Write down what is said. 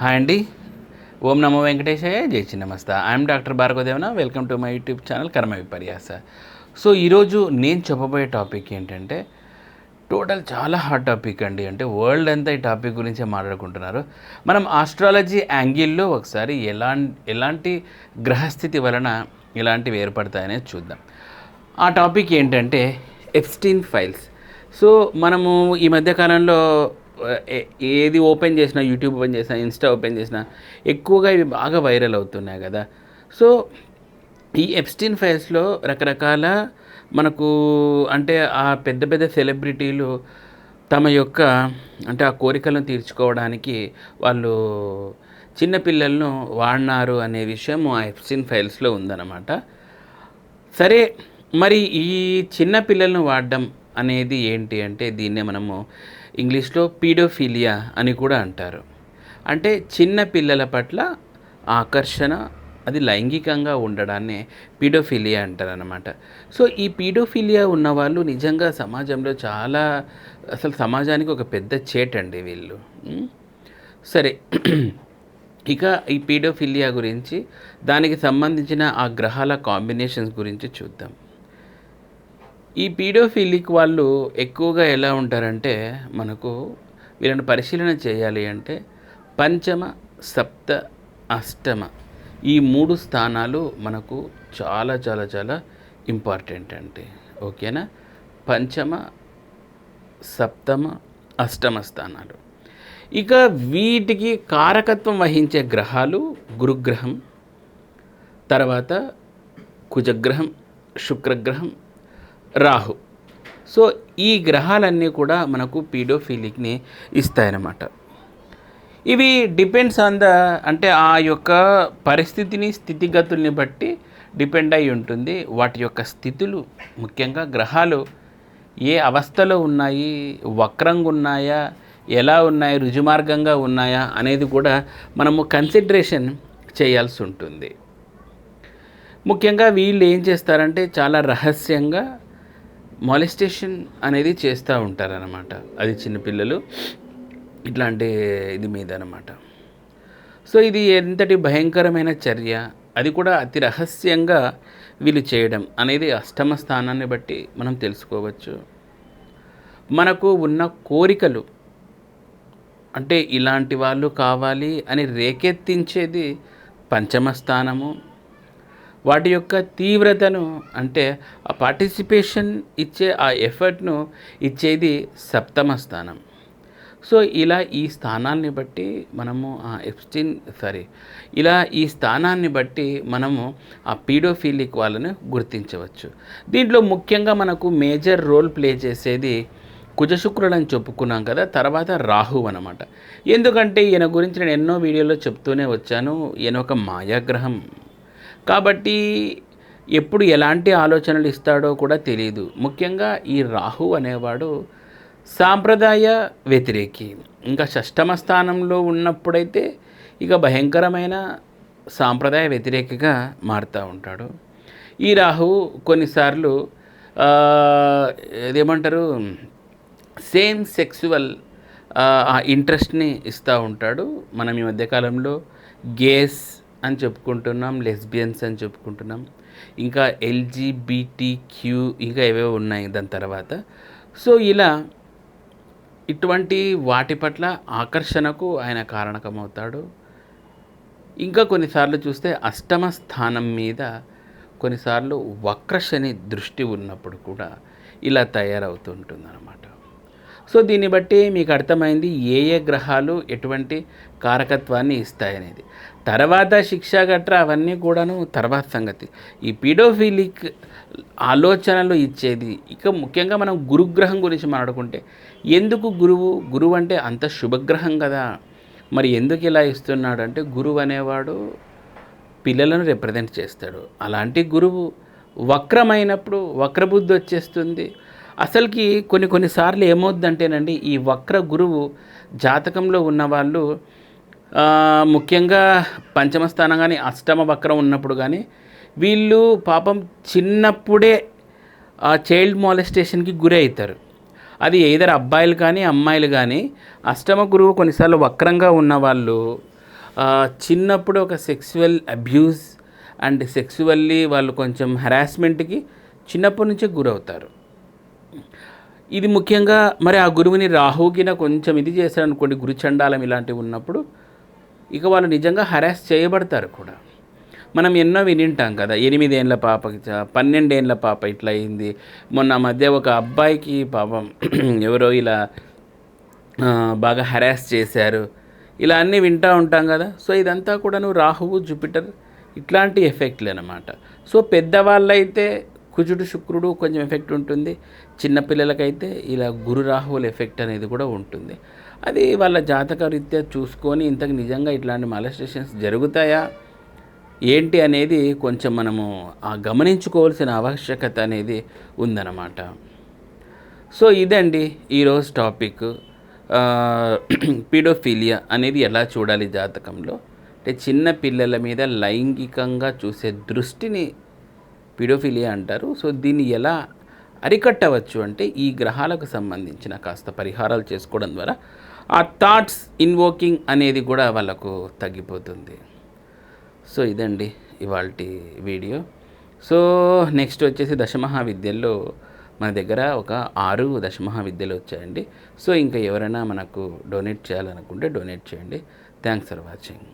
Hi అండి. ఓం నమో వెంకటేశయ్య జై Chinnamasta I'm doctor Bhargavadevana. Welcome to my YouTube channel కర్మ విపర్యాస సో ఈరోజు నేను చెప్పబోయే టాపిక్ ఏంటంటే టోటల్ చాలా హాట్ టాపిక్ అండి. అంటే వరల్డ్ అంతా ఈ టాపిక్ గురించే మాట్లాడుకుంటున్నారు. మనం ఆస్ట్రాలజీ యాంగిల్లో ఒకసారి ఎలా ఎలాంటి గ్రహస్థితి వలన ఇలాంటివి ఏర్పడతాయనేది చూద్దాం. ఆ టాపిక్ ఏంటంటే ఎప్స్టీన్ ఫైల్స్ సో మనము ఈ మధ్యకాలంలో ఏది ఓపెన్ చేసినా యూట్యూబ్ ఓపెన్ చేసినా ఇన్స్టా ఓపెన్ చేసినా ఎక్కువగా ఇవి బాగా వైరల్ అవుతున్నాయి కదా. సో ఈ ఎప్స్టీన్ ఫైల్స్లో రకరకాల మనకు అంటే ఆ పెద్ద పెద్ద సెలబ్రిటీలు తమ యొక్క అంటే ఆ కోరికలను తీర్చుకోవడానికి వాళ్ళు చిన్నపిల్లలను వాడినారు అనే విషయం ఆ ఎప్స్టీన్ ఫైల్స్లో ఉందన్నమాట. సరే మరి ఈ చిన్నపిల్లలను వాడడం అనేది ఏంటి అంటే దీన్నే మనము ఇంగ్లీష్లో పీడోఫిలియా అని కూడా అంటారు. అంటే చిన్న పిల్లల పట్ల ఆకర్షణ అది లైంగికంగా ఉండడాన్ని పీడోఫిలియా అంటారు అనమాట సో ఈ పీడోఫిలియా ఉన్నవాళ్ళు నిజంగా సమాజంలో చాలా అసలు సమాజానికి ఒక పెద్ద చేటండి వీళ్ళు. సరే ఇక ఈ పీడోఫిలియా గురించి దానికి సంబంధించిన ఆ గ్రహాల కాంబినేషన్స్ గురించి చూద్దాం. ఈ పీడోఫిలిక్ వాళ్ళు ఎక్కువగా ఎలా ఉంటారంటే మనకు వీళ్ళని పరిశీలన చేయాలి అంటే పంచమ సప్త అష్టమ ఈ మూడు స్థానాలు మనకు చాలా చాలా చాలా ఇంపార్టెంట్ అండి. ఓకేనా? పంచమ సప్తమ అష్టమ స్థానాలు. ఇక వీటికి కారకత్వం వహించే గ్రహాలు గురుగ్రహం తర్వాత కుజగ్రహం శుక్రగ్రహం రాహు. సో ఈ గ్రహాలన్నీ కూడా మనకు పీడోఫీలిక్ని ఇస్తాయన్నమాట. ఇవి డిపెండ్స్ ఆన్ ద అంటే ఆ యొక్క పరిస్థితిని స్థితిగతుల్ని బట్టి డిపెండ్ అయి ఉంటుంది. వాటి యొక్క స్థితులు ముఖ్యంగా గ్రహాలు ఏ అవస్థలో ఉన్నాయి వక్రంగా ఉన్నాయా ఎలా ఉన్నాయి రుజుమార్గంగా ఉన్నాయా అనేది కూడా మనము కన్సిడరేషన్ చేయాల్సి ఉంటుంది. ముఖ్యంగా వీళ్ళు ఏం చేస్తారంటే చాలా రహస్యంగా మాలిస్టేషన్ అనేది చేస్తూ ఉంటారనమాట అది చిన్నపిల్లలు ఇట్లాంటి ఇది మీద అనమాట సో ఇది ఎంతటి భయంకరమైన చర్య? అది కూడా అతి రహస్యంగా వీళ్ళు చేయడం అనేది అష్టమ స్థానాన్ని బట్టి మనం తెలుసుకోవచ్చు. మనకు ఉన్న కోరికలు అంటే ఇలాంటి వాళ్ళు కావాలి అని రేకెత్తించేది పంచమ స్థానము వాటి యొక్క తీవ్రతను అంటే ఆ పార్టిసిపేషన్ ఇచ్చే ఆ ఎఫర్ట్ను ఇచ్చేది సప్తమ స్థానం. సో ఇలా ఈ స్థానాన్ని బట్టి మనము ఆ ఎప్స్టిన్ సారీ ఇలా ఈ స్థానాన్ని బట్టి మనము ఆ పీడోఫీలిక్ వాళ్ళని గుర్తించవచ్చు. దీంట్లో ముఖ్యంగా మనకు మేజర్ రోల్ ప్లే చేసేది కుజశుక్రుడు అని చెప్పుకున్నాం కదా తర్వాత రాహు అనమాట ఎందుకంటే ఈయన గురించి నేను ఎన్నో వీడియోలో చెప్తూనే వచ్చాను ఈయన ఒక మాయాగ్రహం. కాబట్టి ఎప్పుడు ఎలాంటి ఆలోచనలు ఇస్తాడో కూడా తెలియదు ముఖ్యంగా ఈ రాహు అనేవాడు సాంప్రదాయ వ్యతిరేకి. ఇంకా షష్టమ స్థానంలో ఉన్నప్పుడైతే ఇక భయంకరమైన సాంప్రదాయ వ్యతిరేకగా మారుతూ ఉంటాడు. ఈ రాహు కొన్నిసార్లు ఏమంటారు సేమ్ సెక్సువల్ ఆ ఇంట్రెస్ట్ని ఇస్తూ ఉంటాడు. మనం ఈ మధ్యకాలంలో గేస్ అని చెప్పుకుంటున్నాం లెస్బియన్స్ అని చెప్పుకుంటున్నాం. ఇంకా ఎల్జీబీటీ క్యూ ఇంకా ఏవేవో ఉన్నాయి దాని తర్వాత. సో ఇలా ఇటువంటి వాటి పట్ల ఆకర్షణకు ఆయన కారణకమవుతాడు. ఇంకా కొన్నిసార్లు చూస్తే అష్టమ స్థానం మీద కొన్నిసార్లు వక్రశని దృష్టి ఉన్నప్పుడు కూడా ఇలా తయారవుతుంటుందన్నమాట. సో దీన్ని బట్టి మీకు అర్థమైంది ఏ ఏ గ్రహాలు ఎటువంటి కారకత్వాన్ని ఇస్తాయనేది. తర్వాత శిక్ష గట్రా అవన్నీ కూడాను తర్వాత సంగతి. ఈ పీడోఫిలిక్ ఆలోచనలు ఇచ్చేది ఇక ముఖ్యంగా మనం గురుగ్రహం గురించి మాట్లాడుకుంటే ఎందుకు గురువు గురువు అంటే అంత శుభగ్రహం కదా. మరి ఎందుకు ఇలా ఇస్తున్నాడు అంటే గురువు అనేవాడు పిల్లలను రిప్రజెంట్ చేస్తాడు. అలాంటి గురువు వక్రమైనప్పుడు వక్రబుద్ధి వచ్చేస్తుంది. అసలుకి కొన్ని కొన్నిసార్లు ఏమవుద్దంటేనండి ఈ వక్ర గురువు జాతకంలో ఉన్నవాళ్ళు వాళ్ళు ముఖ్యంగా పంచమ స్థానం కానీ అష్టమ వక్రం ఉన్నప్పుడు కానీ వీళ్ళు పాపం చిన్నప్పుడే ఆ చైల్డ్ మాలెస్టేషన్కి గురి అవుతారు అది ఏదర్ అబ్బాయిలు కానీ అమ్మాయిలు కానీ అష్టమ గురువు కొన్నిసార్లు వక్రంగా ఉన్న వాళ్ళు చిన్నప్పుడు ఒక సెక్సువల్ అబ్యూస్ అండ్ సెక్సువల్లీ వాళ్ళు కొంచెం హెరాస్మెంట్కి చిన్నప్పటి నుంచే గురవుతారు. ఇది ముఖ్యంగా మరి ఆ గురువుని రాహుకిన కొంచెం ఇది చేశారు అనుకోండి గురుచండాలం ఇలాంటివి ఉన్నప్పుడు ఇక వాళ్ళు నిజంగా హరాస్ చేయబడతారు కూడా. మనం ఎన్నో వినింటాం కదా ఎనిమిదేండ్ల పాప పన్నెండేండ్ల పాప ఇట్లా అయింది మొన్న మధ్య ఒక అబ్బాయికి పాపం ఎవరో ఇలా బాగా హరాస్ చేశారు. ఇలా అన్నీ వింటూ ఉంటాం కదా సో ఇదంతా కూడాను రాహువు జూపిటర్ ఇట్లాంటి ఎఫెక్ట్లు అనమాట సో పెద్దవాళ్ళైతే కుజుడు శుక్రుడు కొంచెం ఎఫెక్ట్ ఉంటుంది. చిన్నపిల్లలకైతే ఇలా గురు రాహువుల ఎఫెక్ట్ అనేది కూడా ఉంటుంది. అది వాళ్ళ జాతక రీత్యా చూసుకొని ఇంతకు నిజంగా ఇట్లాంటి మాలస్టేషన్స్ జరుగుతాయా? ఏంటి అనేది కొంచెం మనము ఆ గమనించుకోవాల్సిన ఆవశ్యకత అనేది ఉందన్నమాట. సో ఇదండి ఈరోజు టాపిక్. పీడోఫీలియా అనేది ఎలా చూడాలి జాతకంలో? అంటే చిన్న పిల్లల మీద లైంగికంగా చూసే దృష్టిని పిడోఫిలియా అంటారు. సో దీన్ని ఎలా అరికట్టవచ్చు అంటే ఈ గ్రహాలకు సంబంధించిన కాస్త పరిహారాలు చేసుకోవడం ద్వారా ఆ థాట్స్ ఇన్వోకింగ్ అనేది కూడా వాళ్ళకు తగ్గిపోతుంది. సో ఇదండి ఇవాళ వీడియో. సో నెక్స్ట్ వచ్చేసి దశమహావిద్యల్లో మన దగ్గర ఒక ఆరు దశమహావిద్యలు వచ్చాయండి. సో ఇంకా ఎవరైనా మనకు డొనేట్ చేయాలనుకుంటే డొనేట్ చేయండి. Thanks for watching.